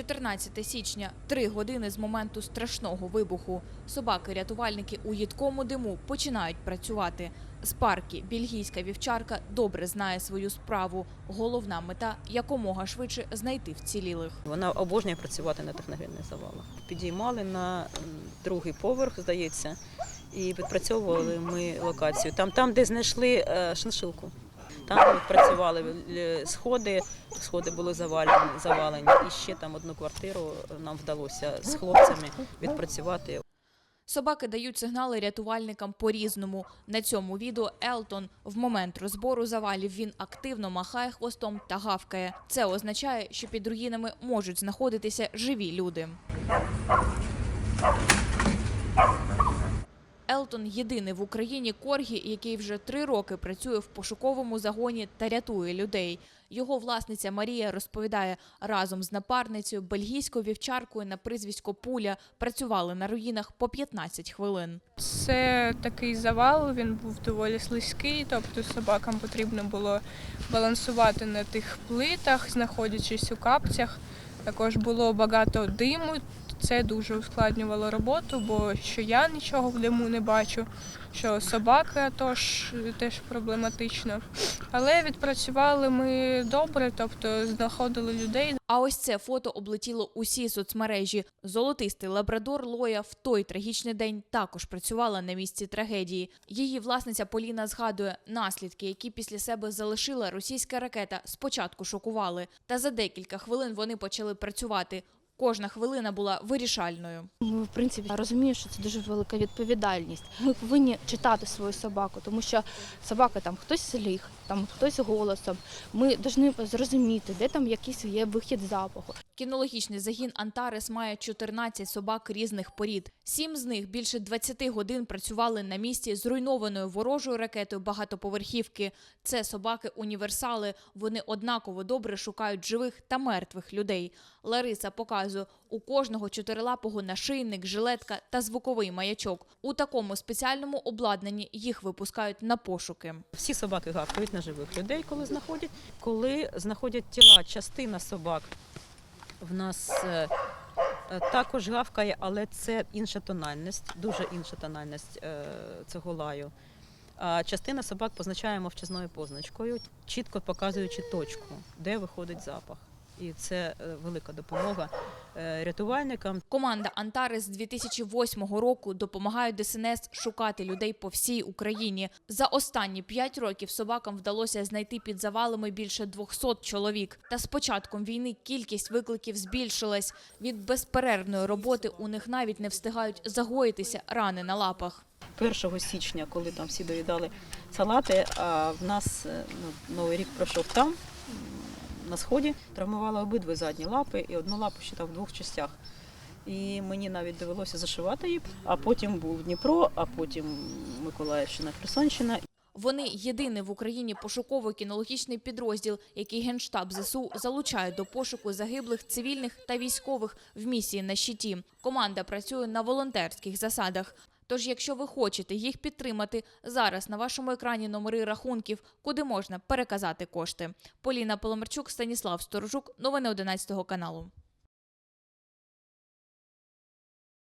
14 січня, три години з моменту страшного вибуху. Собаки-рятувальники у їдкому диму починають працювати. Спаркі, бельгійська вівчарка, добре знає свою справу. Головна мета якомога швидше знайти вцілілих. Вона обожнює працювати на техногенних завалах. Підіймали на другий поверх, здається, і відпрацьовували ми локацію. Там, там де знайшли е, шиншилку. Там відпрацювали е, сходи, сходи були завалені, завалені. І ще там одну квартиру нам вдалося з хлопцями відпрацювати. Собаки дають сигнали рятувальникам по-різному. На цьому відео Елтон в момент розбору завалів він активно махає хвостом та гавкає. Це означає, що під руїнами можуть знаходитися живі люди. Елтон єдиний в Україні коргі, який вже три роки працює в пошуковому загоні та рятує людей. Його власниця Марія розповідає, разом з напарницею бельгійською вівчаркою на прізвисько Пуля працювали на руїнах по 15 хвилин. Це такий завал, він був доволі слизький, тобто собакам потрібно було балансувати на тих плитах, знаходячись у капцях. Також було багато диму. Це дуже ускладнювало роботу, бо що я нічого в диму не бачу, що собака тож теж проблематично. Але відпрацювали ми добре, тобто знаходили людей, А ось це фото облетіло усі соцмережі. Золотистий лабрадор Лоя в той трагічний день також працювала на місці трагедії. Її власниця Поліна згадує наслідки, які після себе залишила російська ракета. Спочатку шокували, та за декілька хвилин вони почали працювати. Кожна хвилина була вирішальною. Ми, в принципі, розумію, що це дуже велика відповідальність. Ми повинні читати свою собаку, тому що собака там хтось ліг, там хтось голосом. Ми повинні зрозуміти, де там якийсь є вихід запаху. Кінологічний загін Антарес має 14 собак різних порід. Сім з них більше 20 годин працювали на місці зруйнованою ворожою ракетою багатоповерхівки. Це собаки-універсали. Вони однаково добре шукають живих та мертвих людей. Лариса показує, у кожного чотирилапого нашийник, жилетка та звуковий маячок. У такому спеціальному обладнанні їх випускають на пошуки. Всі собаки гавкають на живих людей, коли знаходять. Коли знаходять тіла, частина собак в нас е, е, також гавкає, але це інша тональність, дуже інша тональність е, цього лаю. А частина собак позначає мовчазною позначкою, чітко показуючи точку, де виходить запах. І це велика допомога рятувальникам. Команда Антарес з 2008 року допомагає ДСНС шукати людей по всій Україні. За останні п'ять років собакам вдалося знайти під завалами більше 200 чоловік. Та з початком війни кількість викликів збільшилась. Від безперервної роботи у них навіть не встигають загоїтися рани на лапах. 1 січня, коли там всі доїдали салати, а в нас е, ну, новий рік пройшов там, на сході, травмувала обидві задні лапи і одну лапу ще там в двох частях. І мені навіть довелося зашивати її. А потім був Дніпро, а потім Миколаївщина, Херсонщина. Вони єдиний в Україні пошуковий кінологічний підрозділ, який генштаб ЗСУ залучає до пошуку загиблих цивільних та військових в місії на щиті. Команда працює на волонтерських засадах. Тож, якщо ви хочете їх підтримати, зараз на вашому екрані номери рахунків, куди можна переказати кошти. Поліна Поломарчук, Станіслав Сторожук, новини 11 каналу.